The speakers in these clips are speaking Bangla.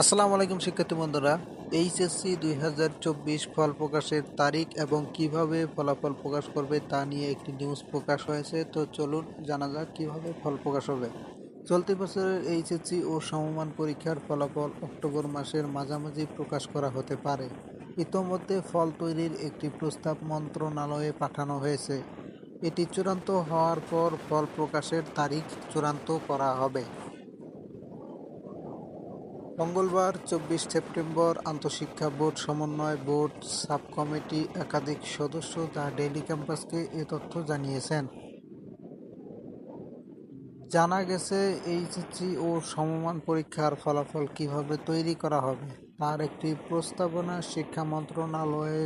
আসসালামু আলাইকুম শিক্ষার্থী বন্ধুরা। এইচএসসি দুই হাজার চব্বিশ ফল প্রকাশের তারিখ এবং কীভাবে ফলাফল প্রকাশ করবে তা নিয়ে একটি নিউজ প্রকাশ হয়েছে। তো চলুন জানা যাক কীভাবে ফল প্রকাশ হবে। চলতি বছরের এইচএসসি ও সমমান পরীক্ষার ফলাফল অক্টোবর মাসের মাঝামাঝি প্রকাশ করা হতে পারে। ইতোমধ্যে ফল তৈরির একটি প্রস্তাব মন্ত্রণালয়ে পাঠানো হয়েছে। এটি চূড়ান্ত হওয়ার পর ফল প্রকাশের তারিখ চূড়ান্ত করা হবে। মঙ্গলবার, চব্বিশ সেপ্টেম্বর, আন্তঃশিক্ষা বোর্ড সমন্বয় বোর্ড সাব কমিটি একাধিক সদস্য দ্য ডেইলি ক্যাম্পাসকে এ তথ্য জানিয়েছেন। জানা গেছে, এইচএসসি ও সমমান পরীক্ষার ফলাফল কীভাবে তৈরি করা হবে, তার একটি প্রস্তাবনা শিক্ষা মন্ত্রণালয়ে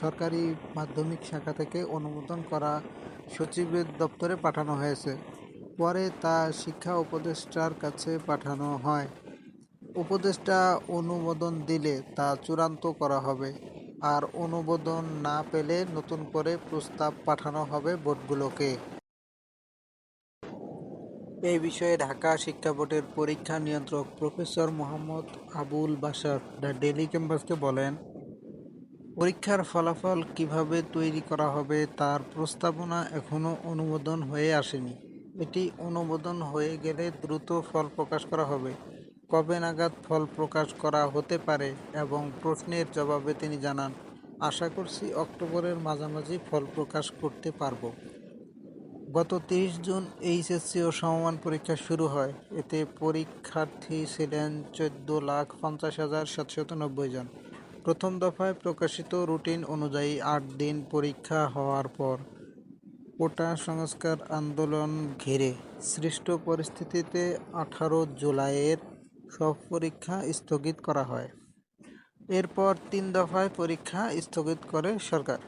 সরকারি মাধ্যমিক শাখা থেকে অনুমোদন করা সচিবের দপ্তরে পাঠানো হয়েছে। পরে তা শিক্ষা উপদেষ্টার কাছে পাঠানো হয়। উপদেষ্টা অনুমোদন দিলে তা চূড়ান্ত করা হবে। আর অনুমোদন না পেলে নতুন করে প্রস্তাব পাঠানো হবে বোর্ডগুলোকে এই বিষয়ে ঢাকা শিক্ষা বোর্ডের পরীক্ষা নিয়ন্ত্রক professor Mohammad Abul Bashar the daily ক্যাম্পাসকে বলেন, পরীক্ষার ফলাফল কীভাবে তৈরি করা হবে তার প্রস্তাবনা এখনও অনুমোদন হয়ে আসেনি। এটি অনুমোদন হয়ে গেলে দ্রুত ফল প্রকাশ করা হবে। কবে নাগাদ ফল প্রকাশ করা হতে পারে এবং প্রশ্নের জবাবে তিনি জানান, আশা করছি অক্টোবরের মাঝামাঝি ফল প্রকাশ করতে পারব। গত তিরিশ জুন এইচএসসি ও সমমান পরীক্ষা শুরু হয়। এতে পরীক্ষার্থী ছিলেন চোদ্দ লাখ পঞ্চাশ হাজার সাতশত নব্বই জন। প্রথম দফায় প্রকাশিত রুটিন অনুযায়ী আট দিন পরীক্ষা হওয়ার পর কোটা সংস্কার আন্দোলন ঘিরে সৃষ্ট পরিস্থিতিতে আঠারো জুলাইয়ের সব পরীক্ষা স্থগিত করা হয়। এরপর তিন দফায় পরীক্ষা স্থগিত করে সরকার।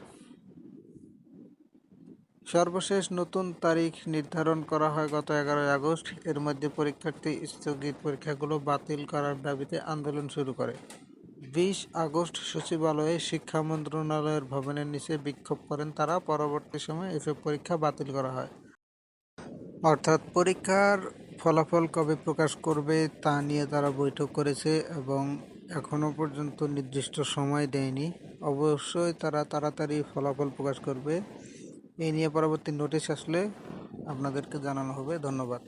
সর্বশেষ নতুন তারিখ নির্ধারণ করা হয় গত এগারোই আগস্ট। এর মধ্যে পরীক্ষার্থী স্থগিত পরীক্ষাগুলো বাতিল করার দাবিতে আন্দোলন শুরু করে। বিশ আগস্ট সচিবালয়ে শিক্ষা মন্ত্রণালয়ের ভবনের নিচে বিক্ষোভ করেন তারা। পরবর্তী সময়ে এসব পরীক্ষা বাতিল করা হয়। অর্থাৎ পরীক্ষার ফলাফল কবে প্রকাশ করবে তা নিয়ে তারা বৈঠক করেছে এবং এখনও পর্যন্ত নির্দিষ্ট সময় দেয়নি। অবশ্যই তারা তাড়াতাড়ি ফলাফল প্রকাশ করবে। এই নিয়ে পরবর্তী নোটিশ আসলে আপনাদেরকে জানানো হবে। ধন্যবাদ।